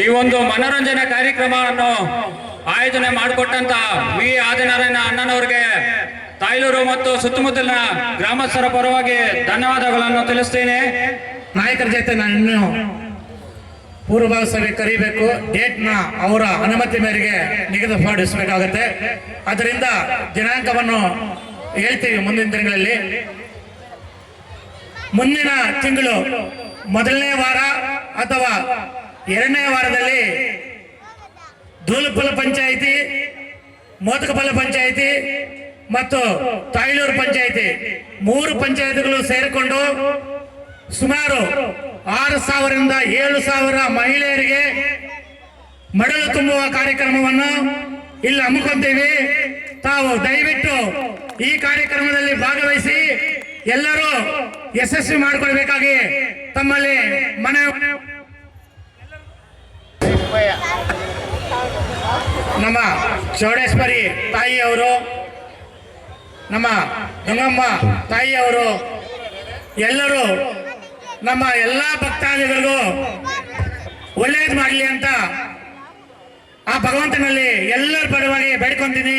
ಈ ಒಂದು ಮನೋರಂಜನೆ ಕಾರ್ಯಕ್ರಮವನ್ನು ಆಯೋಜನೆ ಮಾಡಿಕೊಟ್ಟಂತ ವಿ. ಆದಿನಾರಾಯಣ ಅಣ್ಣನವರಿಗೆ ತಾಯ್ಲೂರು ಮತ್ತು ಸುತ್ತಮುತ್ತಲಿನ ಗ್ರಾಮಸ್ಥರ ಪರವಾಗಿ ಧನ್ಯವಾದಗಳನ್ನು ತಿಳಿಸ್ತೇನೆ. ನಾಯಕರ ಜೊತೆ ನಾನು ಪೂರ್ವಭಾವಿ ಸಭೆ ಕರಿಬೇಕು. ಡೇಟ್ನ ಅವರ ಅನುಮತಿ ಮೇರೆಗೆ ನಿಗದಿಪಡಿಸಬೇಕಾಗುತ್ತೆ ಅದರಿಂದ ದಿನಾಂಕವನ್ನು ಹೇಳ್ತೀವಿ ಮುಂದಿನ ದಿನಗಳಲ್ಲಿ. ಮುಂದಿನ ತಿಂಗಳು ಮೊದಲನೇ ವಾರ ಅಥವಾ ಎರಡನೇ ವಾರದಲ್ಲಿ ಧೂಲುಪಲ ಪಂಚಾಯಿತಿ ಮೋದಕಪಲ್ಲ ಪಂಚಾಯಿತಿ ಮತ್ತು ತಾಯ್ಲೂರು ಪಂಚಾಯಿತಿ. ಮೂರು ಪಂಚಾಯಿತಿಗಳು ಸೇರಿಕೊಂಡು ಸುಮಾರು ಆರು ಸಾವಿರದಿಂದ ಏಳು ಸಾವಿರ ಮಹಿಳೆಯರಿಗೆ ಮಡಲು ತುಂಬುವ ಕಾರ್ಯಕ್ರಮವನ್ನು ಇಲ್ಲಿ ಹಮ್ಮಿಕೊಂತೀವಿ. ತಾವು ದಯವಿಟ್ಟು ಈ ಕಾರ್ಯಕ್ರಮದಲ್ಲಿ ಭಾಗವಹಿಸಿ ಎಲ್ಲರೂ ಯಶಸ್ವಿ ಮಾಡಿಕೊಳ್ಬೇಕಾಗಿ ತಮ್ಮಲ್ಲಿ ಮನೆ ನಮ್ಮ ಚೌಡೇಶ್ವರಿ ತಾಯಿಯವರು ನಮ್ಮ ಗಂಗಮ್ಮ ತಾಯಿಯವರು ಎಲ್ಲರೂ ನಮ್ಮ ಎಲ್ಲ ಭಕ್ತಾದಿಗಳಿಗೂ ಒಳ್ಳೇದು ಮಾಡಲಿ ಅಂತ ಆ ಭಗವಂತನಲ್ಲಿ ಎಲ್ಲರ ಪರವಾಗಿ ಬೇಡ್ಕೊಂತೀನಿ